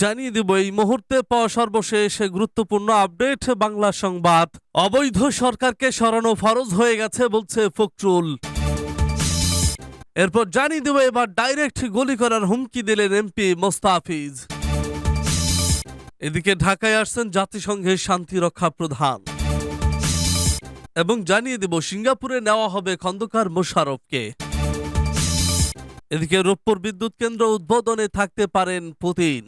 জানিয়ে দেব এই মুহূর্তে পাওয়া সর্বশেষ গুরুত্বপূর্ণ আপডেট বাংলা সংবাদ। অবৈধ সরকারকে সরানো ফরজ হয়ে গেছে বলছে ফখরুল। এরপর জানিয়ে দেব এবার ডাইরেক্ট গুলি করার হুমকি দিলেন এমপি মোস্তাফিজ। এদিকে ঢাকায় আসছেন জাতিসংঘের শান্তিরক্ষা প্রধান। এবং জানিয়ে দেব সিঙ্গাপুরে নেওয়া হবে খন্দকার মোশারফকে। এদিকে রূপপুর বিদ্যুৎ কেন্দ্র উদ্বোধনে থাকতে পারেন পুতিন।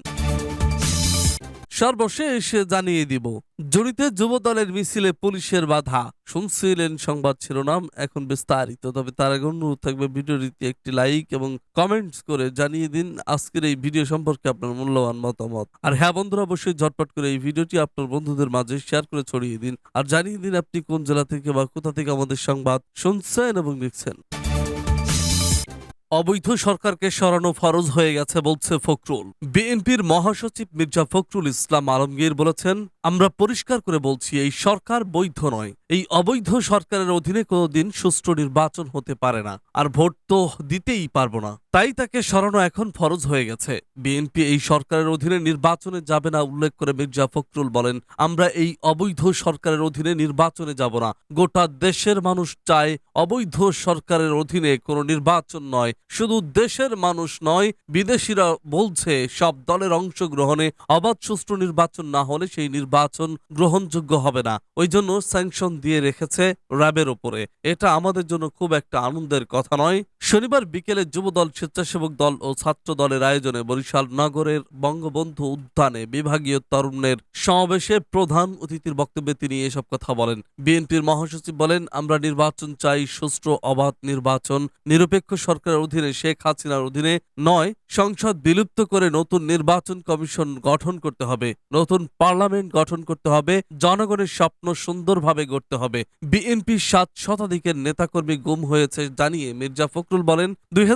সর্বশেষ জানিয়ে দিব। জড়িত যুব দলের মিছিলে পুলিশের বাধা। শুনছিলেন সংবাদ শিরোনাম, এখন বিস্তারিত। তবে তার আগে অনুরোধ থাকবে, ভিডিওটিতে একটি লাইক এবং কমেন্টস করে জানিয়ে দিন আজকের এই ভিডিও সম্পর্কে আপনার মূল্যবান মতামত। আর হ্যাঁ বন্ধুরা, অবশ্যই ঝটপট করে এই ভিডিওটি আপনার বন্ধুদের মাঝে শেয়ার করে ছড়িয়ে দিন। আর জানিয়ে দিন আপনি কোন জেলা থেকে বা কোথা থেকে আমাদের সংবাদ শুনছেন এবং দেখছেন। অবৈধ সরকারকে সরানো ফরজ হয়ে গেছে বলছে ফখরুল। বিএনপির মহাসচিব মির্জা ফখরুল ইসলাম আলমগীর বলেছেন, আমরা পরিষ্কার করে বলছি, এই সরকার বৈধ নয়। এই অবৈধ সরকারের অধীনে কোনোদিন সুষ্ঠু নির্বাচন হতে পারে না। আর ভোট তো দিতেই পারব না। তাই তাকে সরানো এখন ফরজ হয়ে গেছে। বিএনপি এই সরকারের অধীনে নির্বাচনে যাবে না, উল্লেখ করে মির্জা ফখরুল বলেন, আমরা এই অবৈধ সরকারের অধীনে নির্বাচনে যাব না। গোটা দেশের মানুষ চায় অবৈধ সরকারের অধীনে কোনো নির্বাচন নয়। শুধু দেশের মানুষ নয়, বিদেশিরা বলছে, সব দলের অংশগ্রহণে অবাধ সুষ্ঠু নির্বাচন না হলে সেই নির্বাচন গ্রহণযোগ্য হবে না। ওই জন্য স্যাংশন দিয়ে রেখেছে র্যাবের ওপরে। এটা আমাদের জন্য খুব একটা আনন্দের কথা নয়। শনিবার বিকেলে যুবদল, স্বেচ্ছাসেবক দল ও ছাত্র দলের আয়োজনে বরিশাল নগরের বঙ্গবন্ধু উদ্যানে বিভাগীয় তরুণের সমাবেশে প্রধান অতিথির বক্তব্যে তিনি এসব কথা বলেন। বিএনপির মহাসচিব বলেন, আমরা নির্বাচন চাই সুষ্ঠু, অবাধ নির্বাচন। নিরপেক্ষ সরকারের অধীনে, শেখ হাসিনার অধীনে নয়, সংসদ বিলুপ্ত করে নতুন নির্বাচন কমিশন গঠন করতে হবে। নতুন পার্লামেন্ট গঠন করতে হবে। জনগণের স্বপ্ন সুন্দরভাবে গড়তে হবে। বিএনপির সাত শতাধিকের নেতাকর্মী গুম হয়েছে জানিয়ে মির্জা ফখরুল বলেন, দুই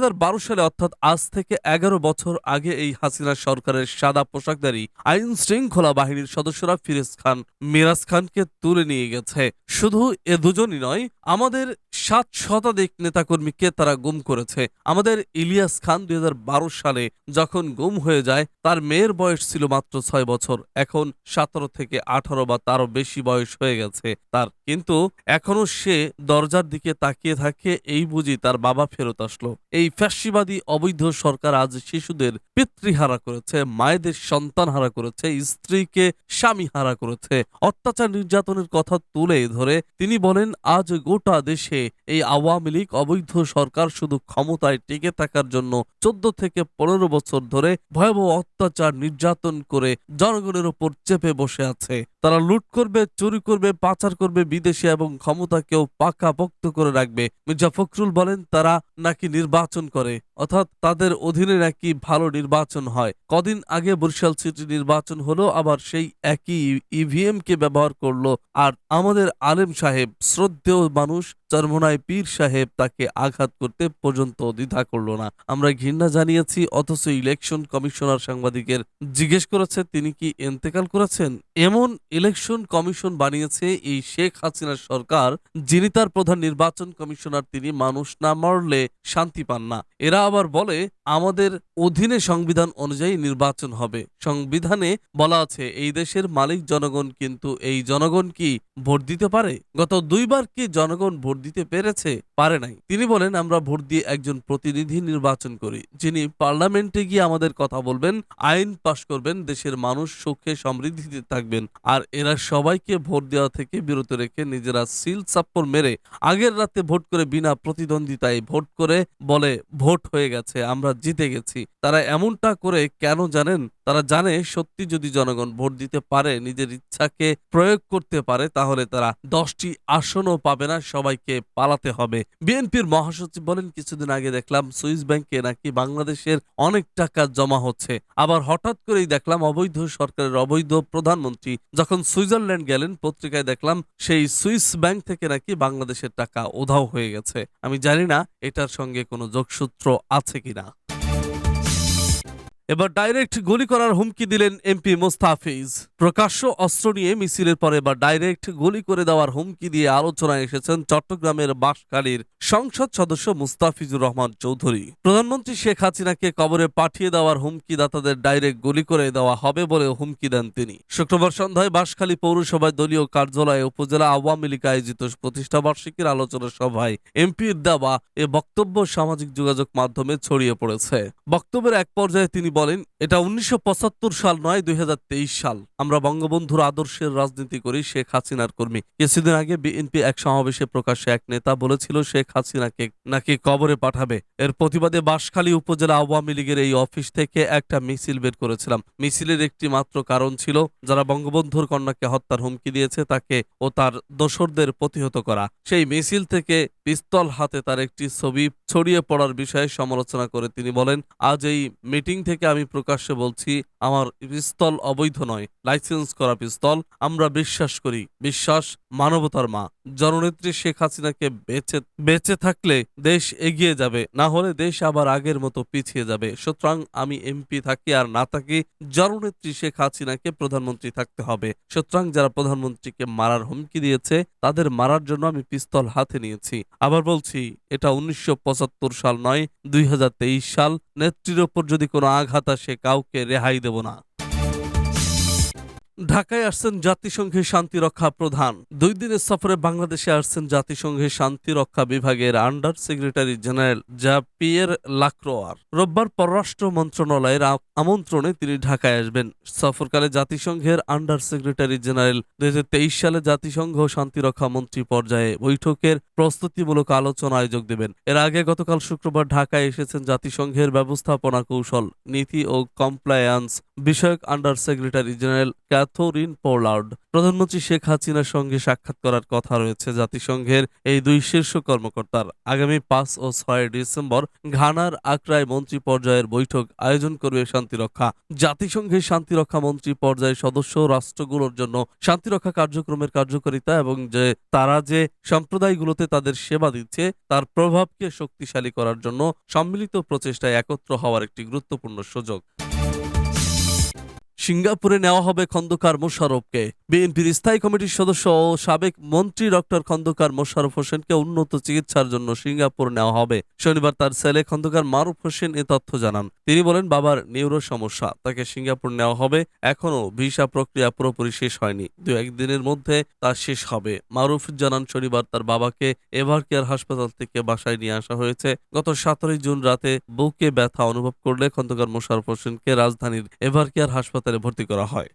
সালে অর্থাৎ আজ থেকে এগারো বছর আগে এই হাসিনা সরকারের সাদা পোশাকধারী আইন শৃঙ্খলা বাহিনীর সদস্যরা ফিরেজ খান মিরাজ খানকে তুলে নিয়ে গেছে। শুধু এ দুজনই নয়, আমাদের সাত শতাধিক নেতাকর্মীকে তারা গুম করেছে। আমাদের ইলিয়াস খান দুই হাজার বারো সালে যখন গুম হয়ে যায়, তার মেয়ের বয়স ছিল মাত্র ছয় বছর। এখন সতেরো থেকে আঠারো বা তারও বেশি বয়স হয়ে গেছে তার। কিন্তু এখনও সে দরজার দিকে তাকিয়ে থাকে এই বুঝি তার বাবা ফেরত আসলো। এই ফ্যাসিবাদী অবৈধ সরকার আজ শিশুদের পিতৃহারা করেছে, মায়েদের সন্তান হারা করেছে, স্ত্রীকে স্বামী হারা করেছে। অত্যাচার নির্যাতনের কথা তুলে ধরে তিনি বলেন, আজ গোটা দেশে এই আওয়ামী লীগ অবৈধ সরকার শুধু ক্ষমতায় টিকে থাকার জন্য চোদ্দ থেকে পনেরো বছর ধরে ভয়াবহ অত্যাচার নির্যাতন করে জনগণের উপর চেপে বসে আছে। তারা লুট করবে, চুরি করবে, পাচার করবে বিদেশে এবং ক্ষমতাকেও পাকাপোক্ত করে রাখবে। মির্জা ফখরুল বলেন, তারা নাকি নির্বাচন করে, অর্থাৎ তাদের অধীনে নাকি ভালো নির্বাচন হয়। কদিন আগে বরিশাল সিটি নির্বাচন হলো, আবার সেই একই ইভিএম কে ব্যবহার করল। আর আমাদের আলেম সাহেব, শ্রদ্ধেয় মানুষ চরমোনায় পীর সাহেব তাকে আঘাত করতে পর্যন্ত দ্বিধা করল না। আমরা ঘৃণা জানিয়েছি, অথচ ইলেকশন কমিশনার সাংবাদিকের জিজ্ঞেস করেছে, তিনি কি এন্তেকাল করেছেন? এমন ইলেকশন কমিশন বানিয়েছে এই শেখ হাসিনার সরকার, যিনি তার প্রধান নির্বাচন কমিশনার, তিনি মানুষ না মারলে শান্তি পান না। এরা আবার বলে, আমাদের অধীনে সংবিধান অনুযায়ী নির্বাচন হবে। সংবিধানে বলা আছে, এই দেশের মালিক জনগণ, কিন্তু এই জনগণ কি ভোট দিতে পারে? গত দুইবার কি জনগণ ভোট দিতে পেরেছে, পারে নাই। তিনি বলেন, আমরা ভোট দিয়ে একজন প্রতিনিধি নির্বাচন করি, যিনি পার্লামেন্টে গিয়ে আমাদের কথা বলবেন, আইন পাশ করবেন, দেশের মানুষ সুখে সমৃদ্ধিতে থাকবেন, আর এরা সবাইকে ভোট দেওয়া থেকে বিরত রেখে নিজেরা সিল চাপ্পর মেরে আগের রাতে ভোট করে বিনা প্রতিদ্বন্দ্বিতায় ভোট করে বলে, ভোট হয়ে গেছে, আমরা জিতে গেছি। তারা এমনটা করে কেন জানেন? তারা জানে সত্যি যদি জনগণ ভোট দিতে পারে, নিজের ইচ্ছাকে প্রয়োগ করতে পারে, তাহলে তারা দশটি আসনও পাবে না, সবাইকে পালাতে হবে। বিএনপির মহাসচিব বলেন, কিছুদিন আগে দেখলাম সুইস ব্যাংকে নাকি বাংলাদেশের অনেক টাকা জমা হচ্ছে। আবার হঠাৎ করেই দেখলাম অবৈধ সরকারের অবৈধ প্রধানমন্ত্রী যখন সুইজারল্যান্ড গেলেন, পত্রিকায় দেখলাম সেই সুইস ব্যাংক থেকে নাকি বাংলাদেশের টাকা উধাও হয়ে গেছে। আমি জানি না এটার সঙ্গে কোনো যোগসূত্র আছে কিনা। এবার ডাইরেক্ট গুলি করার হুমকি দিলেন এমপি মোস্তাফিজ। প্রকাশ্য অস্ত্র নিয়ে মিছিলের পরে এবার ডাইরেক্ট গুলি করে দেওয়ার হুমকি দিয়ে আলোচনায় এসেছেন চট্টগ্রামের বাঁশখালীর সংসদ সদস্য মুস্তাফিজুর রহমান চৌধুরী। প্রধানমন্ত্রী শেখ হাসিনাকে কবরে পাঠিয়ে দেওয়ার হুমকি দাতাদের ডাইরেক্ট গুলি করে দেওয়া হবে বলে হুমকি দেন তিনি। শুক্রবার সন্ধ্যায় বাঁশখালী পৌরসভায় দলীয় কার্যালয়ে উপজেলা আওয়ামী লীগ আয়োজিত প্রতিষ্ঠা বার্ষিকীর আলোচনা সভায় এমপির দেওয়া এ বক্তব্য সামাজিক যোগাযোগ মাধ্যমে ছড়িয়ে পড়েছে। বক্তব্যের এক পর্যায়ে তিনি বলেন, এটা উনিশশো পঁচাত্তর সাল নয়, দুই সাল। আমরা বঙ্গবন্ধুর আদর্শের রাজনীতি করি, শেখ হাসিনার কর্মী। কিছুদিন আগে বিএনপি এক সমাবেশে প্রকাশ্যে এক নেতা বলেছিল, শেখ হাসিনাকে নাকি কবরে পাঠাবে। এর প্রতিবাদে বাঁশখালী উপজেলা আওয়ামী লীগের এই অফিস থেকে একটা মিছিল বের করেছিলাম। মিছিলের একটি মাত্র কারণ ছিল, যারা বঙ্গবন্ধুর কন্যাকে হত্যার হুমকি দিয়েছে, তাকে ও তার দোসরদের প্রতিহত করা। সেই মিছিল থেকে পিস্তল হাতে তার একটি ছবি ছড়িয়ে পড়ার বিষয়ে সমালোচনা করে তিনি বলেন, আজ এই মিটিং থেকে আমি প্রকাশ্যে বলছি, আমার পিস্তল অবৈধ নয়, লাইসেন্স করা পিস্তল, আমরা বিশ্বাস করি। বিশ্বাস মানবতার মা। জননেত্রী শেখ হাসিনাকে বেঁচে বেঁচে থাকলে দেশ এগিয়ে যাবে, না হলে দেশ আবার আগের মতো পিছিয়ে যাবে। সুতরাং আমি এমপি থাকি আর না থাকি, জননেত্রী শেখ হাসিনাকে প্রধানমন্ত্রী থাকতে হবে। সুতরাং যারা প্রধানমন্ত্রীকে মারার হুমকি দিয়েছে, তাদের মারার জন্য আমি পিস্তল হাতে নিয়েছি। আবার বলছি, এটা উনিশশো পঁচাত্তর সাল নয়, দুই সাল। নেত্রীর ওপর যদি কোনো আঘাত আসে কাউকে রেহাই দেব না। ঢাকায় আসছেন জাতিসংঘের শান্তিরক্ষা প্রধান। দুই দিনের সফরে বাংলাদেশে আসছেন জাতিসংঘের শান্তিরক্ষা বিভাগের under secretary general Jean Pierre লাক্রোয়ার। রোববার পররাষ্ট্র মন্ত্রণালয়ের আমন্ত্রণে তিনি ঢাকায় আসবেন। সফরকালে জাতিসংঘের আন্ডার সেক্রেটারি জেনারেল দুই হাজার তেইশ সালে জাতিসংঘ শান্তিরক্ষা মন্ত্রী পর্যায়ে বৈঠকের প্রস্তুতিমূলক আলোচনায় যোগ দেবেন। এর আগে গতকাল শুক্রবার ঢাকায় এসেছেন জাতিসংঘের ব্যবস্থাপনা কৌশল, নীতি ও কমপ্লায়ান্স বিষয়ক under secretary general Catherine Pollard, প্রধানমন্ত্রী শেখ হাসিনার সঙ্গে সাক্ষাৎ করার কথা রয়েছে জাতিসংঘের এই দুই শীর্ষ কর্মকর্তার। আগামী পাঁচ ও ছয় ডিসেম্বর ঘানার আকরায় মন্ত্রী পর্যায়ের বৈঠক আয়োজন করবে শান্তিরক্ষা। জাতিসংঘের শান্তিরক্ষা মন্ত্রী পর্যায়ের সদস্য রাষ্ট্রগুলোর জন্য শান্তিরক্ষা কার্যক্রমের কার্যকারিতা এবং যে তারা যে সম্প্রদায়গুলোতে তাদের সেবা দিচ্ছে, তার প্রভাবকে শক্তিশালী করার জন্য সম্মিলিত প্রচেষ্টায় একত্র হওয়ার একটি গুরুত্বপূর্ণ সুযোগ। সিঙ্গাপুরে নেওয়া হবে খন্দকার মোশারফকে। বিএনপির স্থায়ী কমিটির সদস্য ও সাবেক মন্ত্রী ডক্টর খন্দকার মোশারফ হোসেনকে উন্নত চিকিৎসার জন্য সিঙ্গাপুর নেওয়া হবে। শনিবার তার ছেলে খন্দকার মারুফ হোসেন এ তথ্য জানান। তিনি বলেন, বাবার নিউরো সমস্যা তাকে সিঙ্গাপুর নেওয়া হবে। এখনও ভিসা প্রক্রিয়া পুরোপুরি শেষ হয়নি। দু একদিনের মধ্যে তা শেষ হবে। মারুফ জানান, শনিবার তার বাবাকে এভার কেয়ার হাসপাতাল থেকে বাসায় নিয়ে আসা হয়েছে। গত সতেরোই জুন রাতে বুকে ব্যথা অনুভব করলে খন্দকার মোশারফ হোসেনকে রাজধানীর এভার কেয়ার হাসপাতালে ভর্তি করা হয়।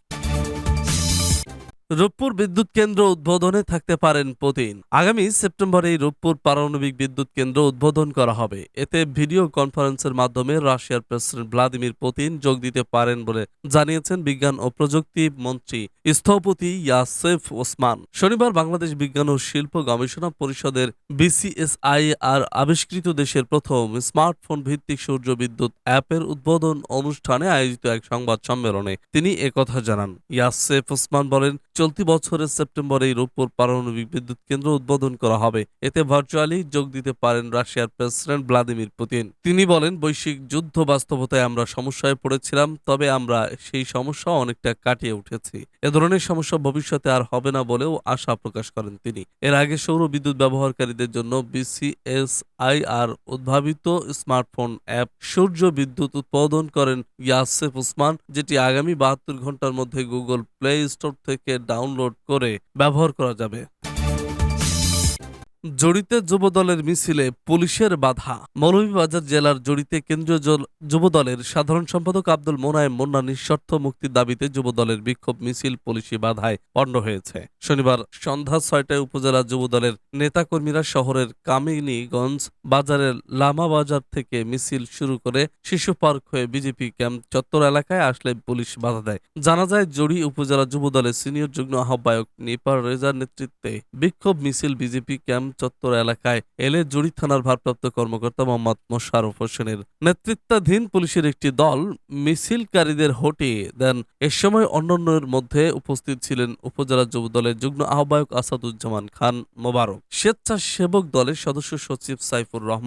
রূপপুর বিদ্যুৎ কেন্দ্র উদ্বোধনে থাকতে পারেন পুতিন। আগামী সেপ্টেম্বরে রূপপুর পারমাণবিক বিদ্যুৎ কেন্দ্র উদ্বোধন করা হবে। এতে ভিডিও কনফারেন্সের মাধ্যমে রাশিয়ার প্রেসিডেন্ট ভ্লাদিমির পুতিন যোগ দিতে পারেন বলে জানিয়েছেন বিজ্ঞান ও প্রযুক্তি মন্ত্রী স্থপতি ইয়াসেফ ওসমান। শনিবার বাংলাদেশ বিজ্ঞান ও শিল্প গবেষণা পরিষদের বিসিএসআই আর আবিষ্কৃত দেশের প্রথম স্মার্টফোন ভিত্তিক সূর্য বিদ্যুৎ অ্যাপের উদ্বোধন অনুষ্ঠানে আয়োজিত এক সংবাদ সম্মেলনে তিনি একথা জানান। ইয়াসেফ ওসমান বলেন চলতি বছরের সেপ্টেম্বরে রূপপুর পারমাণবিক বিদ্যুৎ কেন্দ্র উদ্বোধন করা হবে। এতে ভার্চুয়ালি যোগ দিতে পারেন রাশিয়ার প্রেসিডেন্ট ভ্লাদিমির পুতিন। তিনি বলেন, বৈশ্বিক যুদ্ধ বাস্তবতায় আমরা সমস্যায় পড়েছিলাম, তবে আমরা সেই সমস্যা অনেকটা কাটিয়ে উঠেছি। এ ধরনের সমস্যা ভবিষ্যতে আর হবে না বলেও আশা প্রকাশ করেন তিনি। এর আগে সৌর বিদ্যুৎ ব্যবহারকারীদের জন্য বিসিএসআইআর উদ্ভাবিত স্মার্টফোন অ্যাপ সূর্য বিদ্যুৎ উৎপাদন করেন ইয়াসেফ উসমান, যেটি আগামী বাহাত্তর ঘণ্টার মধ্যে গুগল প্লে স্টোর থেকে ডাউনলোড করে ব্যবহার করা যাবে। জড়িতে যুবদলের মিছিলে পুলিশের বাধা। মৌলভীবাজার জেলার জড়িতে কেন্দ্রীয় যুবদলের সাধারণ সম্পাদক আব্দুল মোনায়েম মুন্না নিঃশর্ত মুক্তির দাবিতে যুবদলের বিক্ষোভ মিছিল পুলিশি বাধায় পণ্ড হয়েছে। শনিবার সন্ধ্যা ছয়টায় উপজেলা যুবদলের নেতাকর্মীরা শহরের কামিনীগঞ্জ বাজারের লামা বাজার থেকে মিছিল শুরু করে শিশু পার্ক হয়ে বিজেপি ক্যাম্প চত্বর এলাকায় আসলে পুলিশ বাধা দেয়। জানা যায়, জড়ি উপজেলা যুবদলের সিনিয়র যুগ্ম আহ্বায়ক নিপার রেজার নেতৃত্বে বিক্ষোভ মিছিল বিজেপি ক্যাম্প চত্বর এলাকায় এলে জুড়ি থানার ভারপ্রাপ্ত কর্মকর্তা মোহাম্মদ মোশারফ হোসেনের নেতৃত্বাধীন পুলিশের একটি দল মিছিলকারীদের হটিয়ে দেন। এ সময় অন্যান্যের মধ্যে উপস্থিত ছিলেন উপজেলা যুব দলের যুগ্ম আহ্বায়ক আসাদুজ্জামান খান মোবারক। স্বেচ্ছাসেবক দলের সদস্য সচিব সাইফুর রহমান